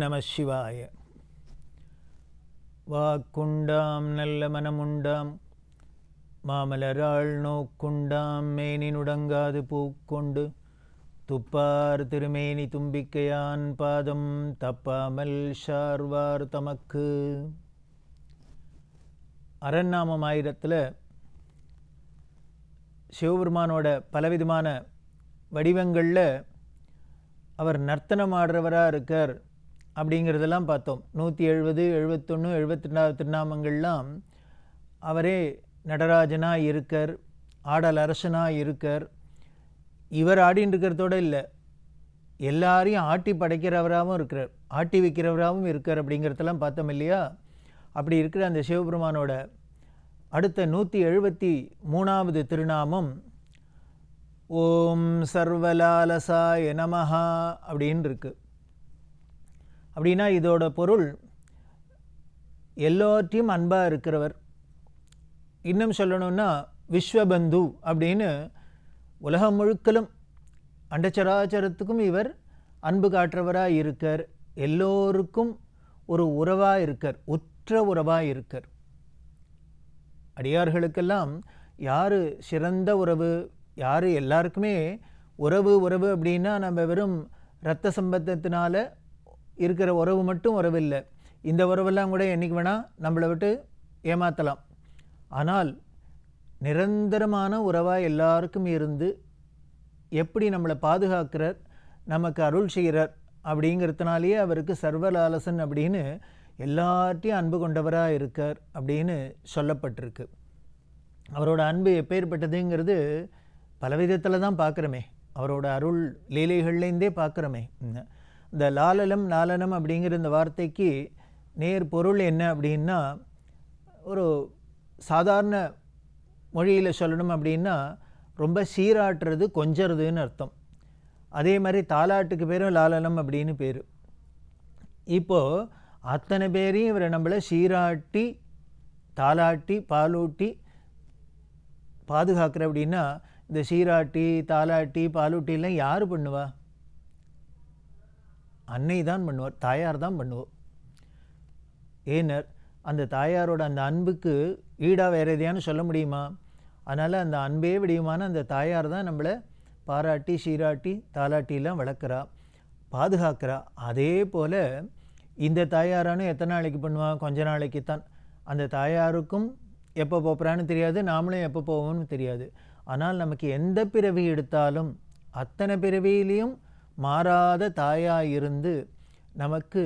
நம சிவாய. வாக்குண்டாம் நல்ல மனமுண்டாம். மாமலராள் நோக்குண்டாம் மேனி நுடங்காது பூக்கொண்டு. துப்பார் திருமேனி தும்பிக்கையான் பாதம் தப்பாமல் ஷார்வார் தமக்கு. அரண்நாமம் ஆயிரத்தில் சிவபெருமானோட பலவிதமான வடிவங்களில் அவர் நர்த்தனம் ஆடுறவராக இருக்கார். அப்படிங்கிறதெல்லாம் பார்த்தோம். நூற்றி எழுபது எழுபத்தொன்று எழுபத்தி ரெண்டாவது திருநாமங்கள்லாம் அவரே நடராஜனாக இருக்கார் ஆடல் அரசனாக இருக்கார். இவர் ஆடின்னு இருக்கிறதோட இல்லை. எல்லாரையும் ஆட்டி படைக்கிறவராகவும் இருக்கிறார் ஆட்டி வைக்கிறவராகவும் இருக்கார் அப்படிங்கிறதெல்லாம் பார்த்தோம் இல்லையா? அப்படி இருக்கிற அந்த சிவபெருமானோட அடுத்த நூற்றி எழுபத்தி மூணாவது திருநாமம் ஓம் சர்வலாலசாய நமஹா அப்படின்னு இருக்குது அப்படின்னா இதோட பொருள் எல்லோர்ட்டையும் அன்பாக இருக்கிறவர். இன்னும் சொல்லணும்னா விஸ்வபந்து அப்படின்னு உலகம் முழுக்கலும் அண்டச்சராச்சரத்துக்கும் இவர் அன்பு காட்டுறவராக இருக்கார். எல்லோருக்கும் ஒரு உறவாக இருக்கார் உற்ற உறவாக இருக்கார். அடியார்களுக்கெல்லாம் யார் சிறந்த உறவு யார் எல்லாருக்குமே உறவு உறவு அப்படின்னா நம்ம வெறும் இரத்த சம்பந்தத்தினால இருக்கிற உறவு மட்டும் உறவு இல்லை இந்த உறவெல்லாம் கூட என்றைக்கு வேணால் நம்மளை விட்டு ஏமாற்றலாம் ஆனால் நிரந்தரமான உறவாக எல்லாருக்கும் இருந்து எப்படி நம்மளை பாதுகாக்கிறார் நமக்கு அருள் செய்கிறார் அப்படிங்கிறதுனாலேயே அவருக்கு சர்வலாலசன் அப்படின்னு எல்லார்ட்டையும் அன்பு கொண்டவராக இருக்கார் அப்படின்னு சொல்லப்பட்டிருக்கு. அவரோட அன்பு எப்பேற்பட்டதுங்கிறது பல விதத்தில் தான் பார்க்குறோமே. அவரோட அருள் லீலைகள்லேருந்தே பார்க்குறோமே. இந்த லாலலம் லாலனம் அப்படிங்கிற இந்த வார்த்தைக்கு நேர் பொருள் என்ன அப்படின்னா ஒரு சாதாரண மொழியில் சொல்லணும் அப்படின்னா ரொம்ப சீராட்டுறது கொஞ்சறதுன்னு அர்த்தம். அதே மாதிரி தாலாட்டுக்கு பேரும் லாலலம் அப்படின்னு பேர். இப்போது அத்தனை பேரையும் இவரை நம்மளை சீராட்டி தாலாட்டி பாலூட்டி பாதுகாக்கிற அப்படின்னா இந்த சீராட்டி தாலாட்டி பாலூட்டிலாம் யார் பண்ணுவா? அன்னை தான் பண்ணுவார் தாயார் தான் பண்ணுவோம் ஏனர் அந்த தாயாரோட அந்த அன்புக்கு ஈடாக வேறு எதையானு சொல்ல முடியுமா? அதனால் அந்த அன்பே விடியுமான அந்த தாயார் தான் நம்மளை பாராட்டி சீராட்டி தாலாட்டிலாம் வளர்க்குறா பாதுகாக்கிறா. அதே போல் இந்த தாயாரானு எத்தனை நாளைக்கு பண்ணுவான்? கொஞ்ச நாளைக்கு தான். அந்த தாயாருக்கும் எப்போ போகிறான்னு தெரியாது நாமளும் எப்போ போவோம்னு தெரியாது. ஆனால் நமக்கு எந்த பிறவி எடுத்தாலும் அத்தனை பிறவியிலையும் மாறாத தாயாக இருந்து நமக்கு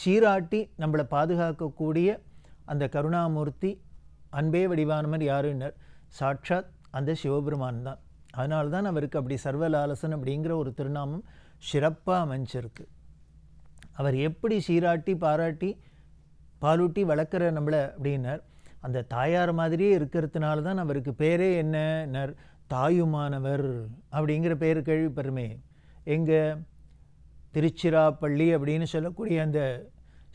சீராட்டி நம்மளை பாதுகாக்கக்கூடிய அந்த கருணாமூர்த்தி அன்பே வடிவானவர் யாருன்னர்? சாட்சாத் அந்த சிவபெருமான் தான். அதனால தான் அவருக்கு அப்படி சர்வலாலசன் அப்படிங்கிற ஒரு திருநாமம் சிறப்பாக அமைஞ்சிருக்கு. அவர் எப்படி சீராட்டி பாராட்டி பாலூட்டி வளர்க்குற நம்மளை அப்படின்னார். அந்த தாயார் மாதிரியே இருக்கிறதுனால தான் அவருக்கு பேரே என்னன்னர்? தாயுமானவர் அப்படிங்கிற பேர் கேள்விப்பெருமே எங்கள் திருச்சிராப்பள்ளி அப்படின்னு சொல்லக்கூடிய அந்த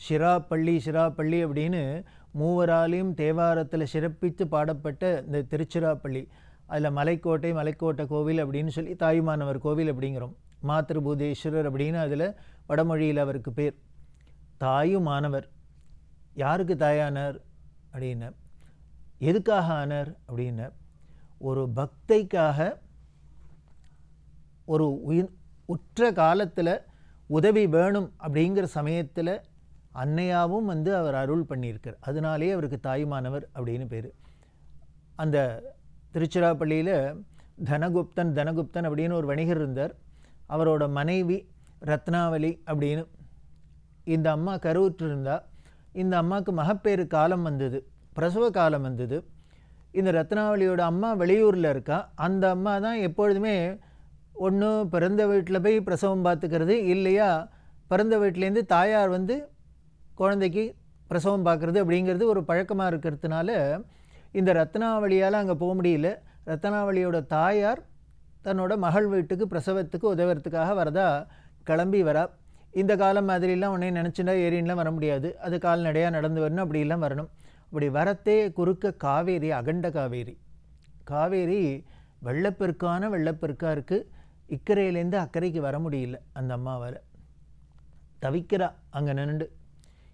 சிராப்பள்ளி சிராப்பள்ளி அப்படின்னு மூவராலையும் தேவாரத்தில் சிறப்பித்து பாடப்பட்ட இந்த திருச்சிராப்பள்ளி. அதில் மலைக்கோட்டை மலைக்கோட்டை கோவில் அப்படின்னு சொல்லி தாயுமானவர் கோவில் அப்படிங்கிறோம். மாத்திருபூதேஸ்வரர் அப்படின்னு அதில் வடமொழியில் அவருக்கு பேர். தாயுமானவர். யாருக்கு தாயானார் அப்படின்னு? எதுக்காக ஆனார் அப்படின்னு? ஒரு பக்தைக்காக ஒரு உயிர் உற்ற காலத்தில் உதவி வேணும் அப்படிங்கிற சமயத்தில் அன்னையாவும் வந்து அவர் அருள் பண்ணியிருக்கார். அதனாலே அவருக்கு தாயுமானவர் அப்படின்னு பேர். அந்த திருச்சிராப்பள்ளியில் தனகுப்தன் தனகுப்தன் அப்படின்னு ஒரு வணிகர் இருந்தார். அவரோட மனைவி ரத்னாவலி அப்படின்னு இந்த அம்மா கருவுற்று இருந்தால் இந்த அம்மாவுக்கு மகப்பேறு காலம் வந்தது பிரசவ காலம் வந்தது. இந்த ரத்னாவளியோட அம்மா வெளியூரில் இருக்கா அந்த அம்மா தான் எப்பொழுதுமே ஒன்று பிறந்த வீட்டில் போய் பிரசவம் பார்த்துக்கிறது இல்லையா? பிறந்த வீட்டிலேருந்து தாயார் வந்து குழந்தைக்கு பிரசவம் பார்க்குறது அப்படிங்கிறது ஒரு பழக்கமாக இருக்கிறதுனால இந்த ரத்னாவளியால் அங்கே போக முடியல. ரத்னாவளியோட தாயார் தன்னோட மகள் வீட்டுக்கு பிரசவத்துக்கு உதவுறதுக்காக வரதா கிளம்பி வரா. இந்த காலம் மாதிரிலாம் உடனே நினச்சிட்டா ஏரின்லாம் வர முடியாது. அது கால்நடையாக நடந்து வரணும் அப்படிலாம் வரணும். அப்படி வரத்தே குறுக்க காவேரி அகண்ட காவேரி. காவேரி வெள்ளப்பெருக்கான வெள்ளப்பெருக்காக இருக்குது இக்கரையிலேருந்து அக்கறைக்கு வர முடியல அந்த அம்மாவால் தவிக்கிறா அங்கே நின்று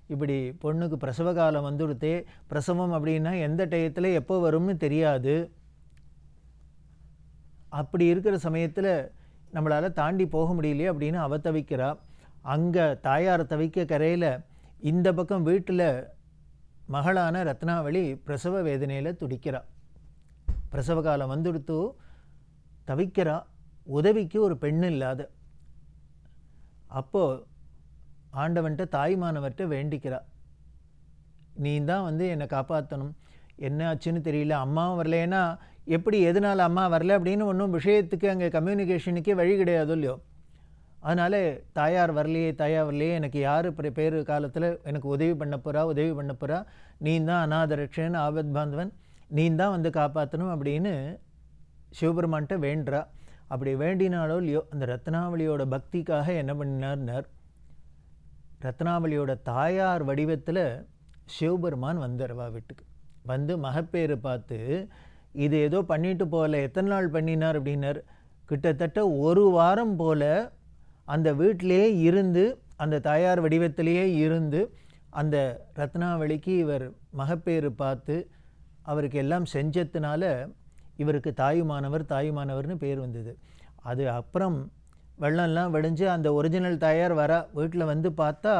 இப்படி பொண்ணுக்கு பிரசவ காலம் வந்துடுத்தே பிரசவம் அப்படின்னா எந்த டயத்தில் எப்போ வரும்னு தெரியாது. அப்படி இருக்கிற சமயத்தில் நம்மளால் தாண்டி போக முடியலையே அப்படின்னு அவ தவிக்கிறா. அங்கே தாயார் தவிக்க கரையில் இந்த பக்கம் வீட்டில் மகளான ரத்னாவளி பிரசவ வேதனையில் துடிக்கிறா. பிரசவ காலம் வந்துடுத்து தவிக்கிறா. உதவிக்கு ஒரு பெண் இல்லாத. அப்போது ஆண்டவன்கிட்ட தாய்மானவர்கிட்ட வேண்டிக்கிறா. நீ தான் வந்து என்னை காப்பாற்றணும் என்ன ஆச்சுன்னு தெரியல. அம்மாவும் வரலைன்னா எப்படி எதனால் அம்மா வரல? அப்படின்னு ஒன்றும் விஷயத்துக்கு அங்கே கம்யூனிகேஷனுக்கே வழி கிடையாது இல்லையோ. அதனால் தாயார் வரலையே தாயார் வரலையே. எனக்கு யார் பேர் காலத்தில் எனக்கு உதவி பண்ண போகிறா உதவி பண்ண போகிறா நீ தான் அநாதரட்சன் ஆபத் பாந்தவன் நீ தான் வந்து காப்பாற்றணும் அப்படின்னு சிவபெருமான்கிட்ட வேண்டுறா. அப்படி வேண்டினாலோ இல்லையோ அந்த ரத்னாவளியோட பக்திக்காக என்ன பண்ணினார்னார்? ரத்னாவளியோட தாயார் வடிவத்தில் சிவபெருமான் வந்துடுவா வீட்டுக்கு. வந்து மகப்பேறு பார்த்து இது ஏதோ பண்ணிட்டு போகல எத்தனை நாள் பண்ணினார்? அப்படின்னார். கிட்டத்தட்ட ஒரு வாரம் போல் அந்த வீட்டிலே இருந்து அந்த தாயார் வடிவத்திலேயே இருந்து அந்த ரத்னாவளிக்கு இவர் மகப்பேறு பார்த்து அவருக்கு எல்லாம் செஞ்சதுனால இவருக்கு தாயுமானவர் தாயுமானவர்னு பேர் வந்தது. அது அப்புறம் வெள்ளம்லாம் வடிஞ்சு அந்த ஒரிஜினல் தாயார் வர வீட்டில் வந்து பார்த்தா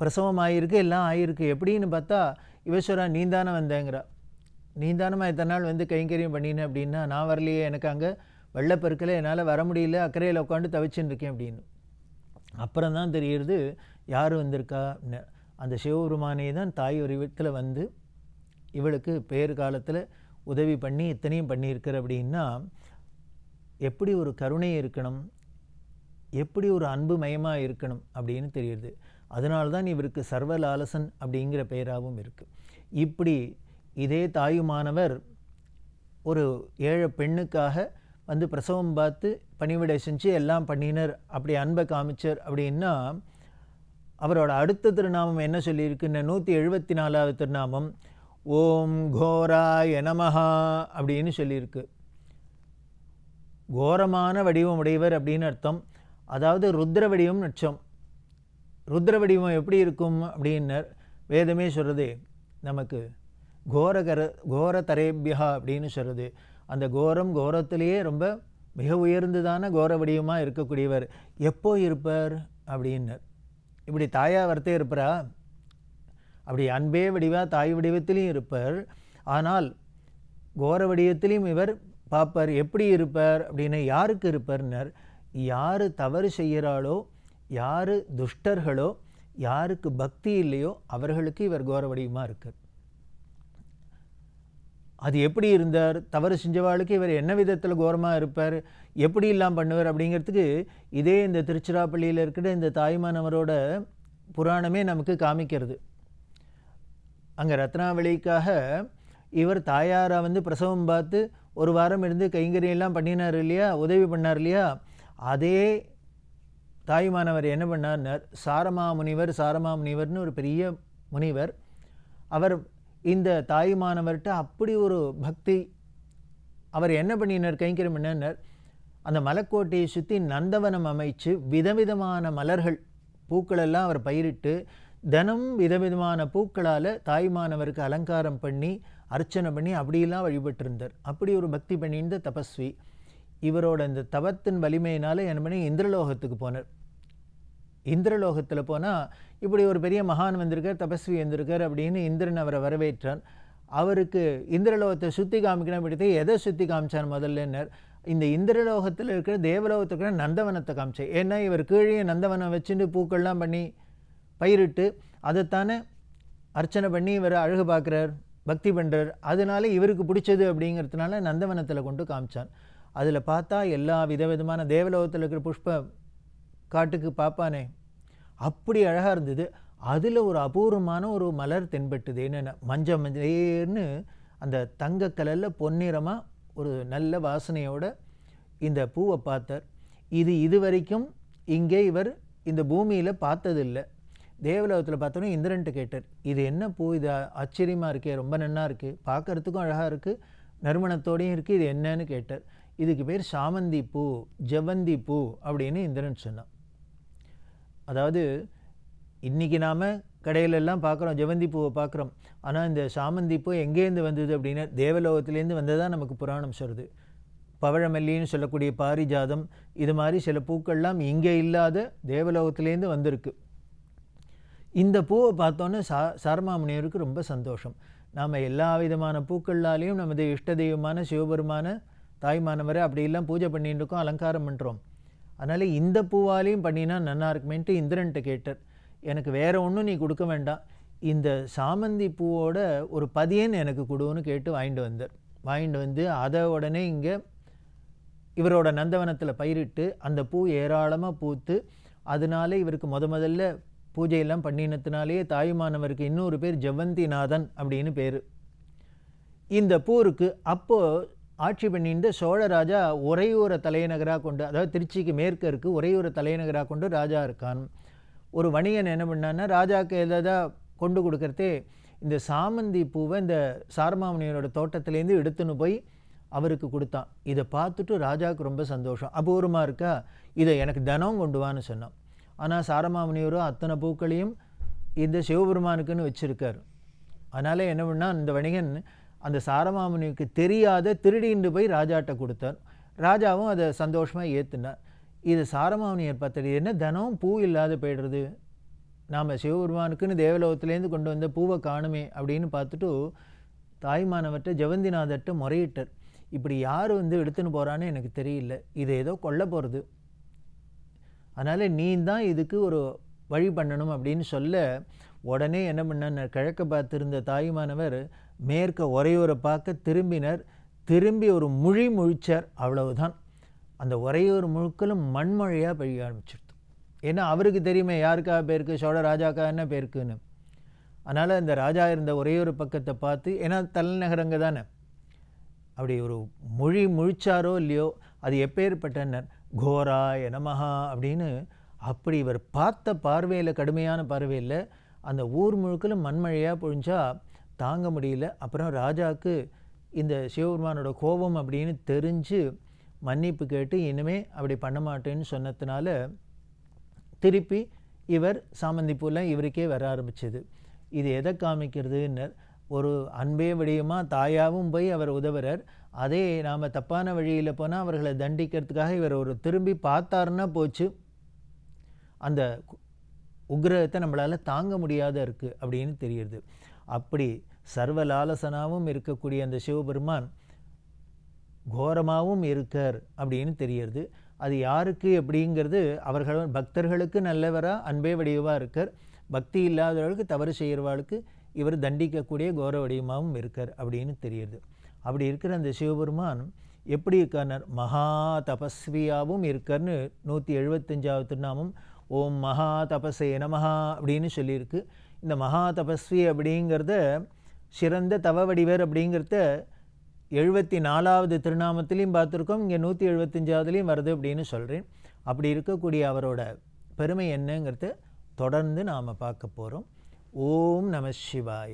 பிரசவம் ஆகிருக்கு எல்லாம் ஆகிருக்கு எப்படின்னு பார்த்தா இவஸ்வரா நீந்தானே வந்தேங்கிறா. நீந்தானமா இத்தனை நாள் வந்து கைங்கரியம் பண்ணினேன் அப்படின்னா நான் வரலையே எனக்கு அங்கே வெள்ளப்பெருக்கில் என்னால் வர முடியல அக்கறையில் உட்காந்து தவிச்சுன்னு இருக்கேன் அப்படின்னு. அப்புறம் தான் தெரியுது யார் வந்திருக்கா? அந்த சிவபெருமானே தான் தாய் வடிவத்தில் வந்து இவளுக்கு பேர் காலத்தில் உதவி பண்ணி இத்தனையும் பண்ணியிருக்கிற அப்படின்னா எப்படி ஒரு கருணை இருக்கணும்? எப்படி ஒரு அன்பு மயமாக இருக்கணும்? அப்படின்னு தெரியுது. அதனால தான் இவருக்கு சர்வலாலசன் அப்படிங்கிற பெயராகவும் இருக்குது இப்படி இதே தாயுமானவர் ஒரு ஏழை பெண்ணுக்காக வந்து பிரசவம் பார்த்து பணிவிடை செஞ்சு எல்லாம் பண்ணினர் அப்படி அன்பை காமிச்சர் அப்படின்னா அவரோட அடுத்த திருநாமம் என்ன சொல்லியிருக்குன்னு நூற்றி எழுபத்தி நாலாவது திருநாமம் ஓம் கோராய நமஹா அப்படின்னு சொல்லியிருக்கு. கோரமான வடிவம் உடையவர் அப்படின்னு அர்த்தம். அதாவது ருத்ர வடிவம் நட்சம் ருத்ர வடிவம் எப்படி இருக்கும் அப்படின்னர் வேதமே சொல்கிறது நமக்கு கோரகர கோர தரேபியா அப்படின்னு சொல்கிறது அந்த கோரம் கோரத்திலேயே ரொம்ப மிக உயர்ந்ததான கோர வடிவமாக இருக்கக்கூடியவர். எப்போ இருப்பார் அப்படின்னர். இப்படி தாயா வரத்தே இருப்பாரா? அப்படி அன்பே வடிவா தாய் வடிவத்திலையும் இருப்பார். ஆனால் கோர வடிவத்திலையும் இவர் பார்ப்பார் எப்படி இருப்பார்? அப்படின்னு யாருக்கு இருப்பார்னர்? யார் தவறு செய்கிறாளோ யார் துஷ்டர்களோ யாருக்கு பக்தி இல்லையோ அவர்களுக்கு இவர் கோர வடிவமாக இருக்கார். அது எப்படி இருந்தார்? தவறு செஞ்சவாளுக்கு இவர் என்ன விதத்தில் கோரமாக இருப்பார்? எப்படி இல்லாமல் பண்ணுவார் அப்படிங்கிறதுக்கு இதே இந்த திருச்சிராப்பள்ளியில் இருக்கிற இந்த தாய்மானவரோட புராணமே நமக்கு காமிக்கிறது. அங்கே ரத்னாவளிக்காக இவர் தாயாரை வந்து பிரசவம் பார்த்து ஒரு வாரம் இருந்து கைங்கரியெல்லாம் பண்ணினார் இல்லையா? உதவி பண்ணார் இல்லையா? அதே தாய்மானவர் என்ன பண்ணார்னார் சாரமா முனிவர் சாரமா முனிவர்னு ஒரு பெரிய முனிவர் அவர் இந்த தாய்மானவர்கிட்ட அப்படி ஒரு பக்தி அவர் என்ன பண்ணினார்? கைங்கரியம் என்னன்னார் அந்த மலைக்கோட்டையை சுற்றி நந்தவனம் அமைச்சு விதவிதமான மலர்கள் பூக்களெல்லாம் அவர் பயிரிட்டு தினம் விதவிதமான பூக்களால் தாய்மானவருக்கு அலங்காரம் பண்ணி அர்ச்சனை பண்ணி அப்படியெல்லாம் வழிபட்டிருந்தார். அப்படி ஒரு பக்தி பண்ணியிருந்த தபஸ்வி இவரோட இந்த தவத்தின் வலிமையினால் என்ன பண்ணி இந்திரலோகத்துக்கு போனார். இந்திரலோகத்தில் போனால் இப்படி ஒரு பெரிய மகான் வந்திருக்கார் தபஸ்வி வந்திருக்கார் அப்படின்னு இந்திரன் அவரை வரவேற்றான். அவருக்கு இந்திரலோகத்தை சுற்றி காமிக்கணும் அப்படின்ட்டு எதை சுற்றி காமிச்சார் முதல்லன்னர்? இந்த இந்திரலோகத்தில் இருக்கிற தேவலோகத்துக்கு இருக்கிற நந்தவனத்தை காமிச்சேன் ஏன்னா இவர் கீழே நந்தவனம் வச்சுட்டு பூக்கள்லாம் பண்ணி பயிரிட்டு அதைத்தானே அர்ச்சனை பண்ணி இவர் அழகு பார்க்குறார் பக்தி பண்ணுறார் அதனால இவருக்கு பிடிச்சது அப்படிங்கிறதுனால நந்தவனத்தில் கொண்டு காமிச்சான். அதில் பார்த்தா எல்லா விதவிதமான தேவலோகத்தில் இருக்கிற புஷ்ப காட்டுக்கு பார்ப்பானே அப்படி அழகாக இருந்தது. அதில் ஒரு அபூர்வமான ஒரு மலர் தென்பட்டுது. என்னென்ன? மஞ்ச மஞ்சேர்னு அந்த தங்க கலரில் பொன்னிறமாக ஒரு நல்ல வாசனையோட இந்த பூவை பார்த்தார். இது இது வரைக்கும் இங்கே இவர் இந்த பூமியில் பார்த்ததில்லை. தேவலோகத்தில் பார்த்தோன்னே இந்திரன்ட்டு கேட்டார் இது என்ன பூ? இது ஆச்சரியமாக இருக்கே ரொம்ப நன்னா இருக்குது பார்க்கறதுக்கும் அழகாக இருக்குது நறுமணத்தோடையும் இருக்குது இது என்னன்னு கேட்டார். இதுக்கு பேர் சாமந்தி பூ ஜவந்தி பூ அப்படின்னு இந்திரன் சொன்னான். அதாவது இன்றைக்கி நாம் கடையிலெல்லாம் பார்க்குறோம் ஜெவந்தி பூவை பார்க்குறோம். ஆனால் இந்த சாமந்தி பூ எங்கேருந்து வந்தது அப்படின்னா தேவலோகத்துலேருந்து வந்ததாக நமக்கு புராணம் சொல்லுது. பவழமல்லின்னு சொல்லக்கூடிய பாரிஜாதம் இது மாதிரி சில பூக்கள்லாம் இங்கே இல்லாத தேவலோகத்துலேருந்து வந்திருக்கு. இந்த பூவை பார்த்தோன்னே சா சாரமாமுனியருக்கு ரொம்ப சந்தோஷம். நாம் எல்லா விதமான பூக்கள்லாலையும் நமது இஷ்ட தெய்வமான சிவபெருமான தாய்மானவரை அப்படியெல்லாம் பூஜை பண்ணிட்டு இருக்கோம் அலங்காரம் பண்ணுறோம் அதனால் இந்த பூவாலையும் பண்ணினா நல்லா இருக்குமேன்ட்டு இந்திரன்ட்ட கேட்டார். எனக்கு வேறு ஒன்றும் நீ கொடுக்க வேண்டாம். இந்த சாமந்தி பூவோட ஒரு பதியன் எனக்கு கொடுன்னு கேட்டு வாங்கிட்டு வந்தார். வாங்கிட்டு வந்து அதை உடனே இங்கே இவரோட நந்தவனத்தில் பயிரிட்டு அந்த பூ ஏராளமாக பூத்து அதனால இவருக்கு முத முதல்ல பூஜையெல்லாம் பண்ணினத்தினாலேயே தாயுமானவருக்கு இன்னொரு பேர் ஜவந்திநாதன் அப்படின்னு பேர். இந்த பூருக்கு அப்போது ஆட்சி பண்ணியிருந்த சோழராஜா உறையூரை தலைநகராக கொண்டு அதாவது திருச்சிக்கு மேற்க இருக்குது உறையூரை தலைநகராக கொண்டு ராஜா இருக்கான். ஒரு வணிகன் என்ன பண்ணான்னா ராஜாவுக்கு எதாவது கொண்டு கொடுக்கறதே இந்த சாமந்தி பூவை இந்த சாரமாமுனியரோட தோட்டத்திலேருந்து எடுத்துன்னு போய் அவருக்கு கொடுத்தான். இதை பார்த்துட்டு ராஜாவுக்கு ரொம்ப சந்தோஷம். அபூர்வமாக இருக்கா? இதை எனக்கு தினம் கொண்டு வான்னு சொன்னான். ஆனால் சாரமாமுனியரும் அத்தனை பூக்களையும் இந்த சிவபெருமானுக்குன்னு வச்சுருக்கார். அதனால் என்ன பண்ணால் இந்த வணிகன் அந்த சாரமாமுனிக்கு தெரியாத திருடிண்டு போய் ராஜாட்ட கொடுத்தார். ராஜாவும் அதை சந்தோஷமாக ஏற்றுனார் இது சாரமாமுனியர் பார்த்தது என்ன தினம் பூ இல்லாத போயிடுறது? நாம் சிவபெருமானுக்குன்னு தேவலோகத்துலேருந்து கொண்டு வந்த பூவை காணுமே அப்படின்னு பார்த்துட்டு தாய்மானவர்கிட்ட ஜெவந்திநாதர்கிட்ட முறையிட்டார். இப்படி யார் வந்து எடுத்துன்னு போகிறான்னு எனக்கு தெரியல. இது ஏதோ கொல்ல போகிறது அதனால் நீ தான் இதுக்கு ஒரு வழி பண்ணணும் அப்படின்னு சொல்ல உடனே என்ன பண்ணார் கிழக்க பார்த்திருந்த தாயுமானவர் மேற்க உரையூரை பார்க்க திரும்பினர். திரும்பி ஒரு மொழி முழிச்சார். அவ்வளவுதான். அந்த உரையூர் முழுக்களும் மண்மழையாக பெய்ய ஆரம்பிச்சிருது. ஏன்னா அவருக்கு தெரியுமே யாருக்காக பேருக்கு? சோழ ராஜாக்கா என்ன பேருக்குன்னு. அதனால் அந்த ராஜா இருந்த உரையூர் பக்கத்தை பார்த்து ஏன்னா தலைநகரங்க தானே. அப்படி ஒரு மொழி முழிச்சாரோ இல்லையோ அது எப்பேற்பட்டனர் கோராய நமஹா அப்படின்னு அப்படி இவர் பார்த்த பார்வையில் கடுமையான பார்வையில் அந்த ஊர் முழுக்கலும் மண்மழையாக பொழிஞ்சா தாங்க முடியல. அப்புறம் ராஜாவுக்கு இந்த சிவபெருமானோட கோபம் அப்படின்னு தெரிஞ்சு மன்னிப்பு கேட்டு இனிமே அப்படி பண்ண மாட்டேன்னு சொன்னதுனால திருப்பி இவர் சாமந்தி இவருக்கே வர ஆரம்பிச்சது. இது எதை காமிக்கிறதுன்னு ஒரு அன்பே விடியுமா தாயாவும் போய் அவர் உதவுறார். அதே நாம் தப்பான வழியில் போனால் அவர்களை தண்டிக்கிறதுக்காக இவர் ஒரு திரும்பி பார்த்தாருன்னா போச்சு. அந்த உக்ரகத்தை நம்மளால் தாங்க முடியாத இருக்குது அப்படின்னு தெரியுது. அப்படி சர்வ லாலசனாவும் இருக்கக்கூடிய அந்த சிவபெருமான் கோரமாகவும் இருக்கார் அப்படின்னு தெரியுது. அது யாருக்கு அப்படிங்கிறது அவர்கள் பக்தர்களுக்கு நல்லவராக அன்பே வடிவாக இருக்கார். பக்தி இல்லாதவர்களுக்கு தவறு செய்கிறவாளுக்கு இவர் தண்டிக்கக்கூடிய கோர வடிவமாகவும் இருக்கார் அப்படின்னு தெரியுது. அப்படி இருக்கிற அந்த சிவபெருமான் எப்படி இருக்கார் மகா தபஸ்வியாகவும் இருக்கார்னு நூற்றி எழுபத்தஞ்சாவது திருநாமம் ஓம் மகா தபஸே நமஹா அப்படின்னு சொல்லியிருக்கு. இந்த மகா தபஸ்வி அப்படிங்கிறத சிறந்த தவ வடிவர் அப்படிங்கிறத எழுபத்தி நாலாவது திருநாமத்திலையும் பார்த்துருக்கோம். இங்கே நூற்றி எழுபத்தஞ்சாவதுலேயும் வருது அப்படின்னு சொல்கிறேன் அப்படி இருக்கக்கூடிய அவரோட பெருமை என்னங்கிறத தொடர்ந்து நாம் பார்க்க போகிறோம் ஓம் நம சிவாய.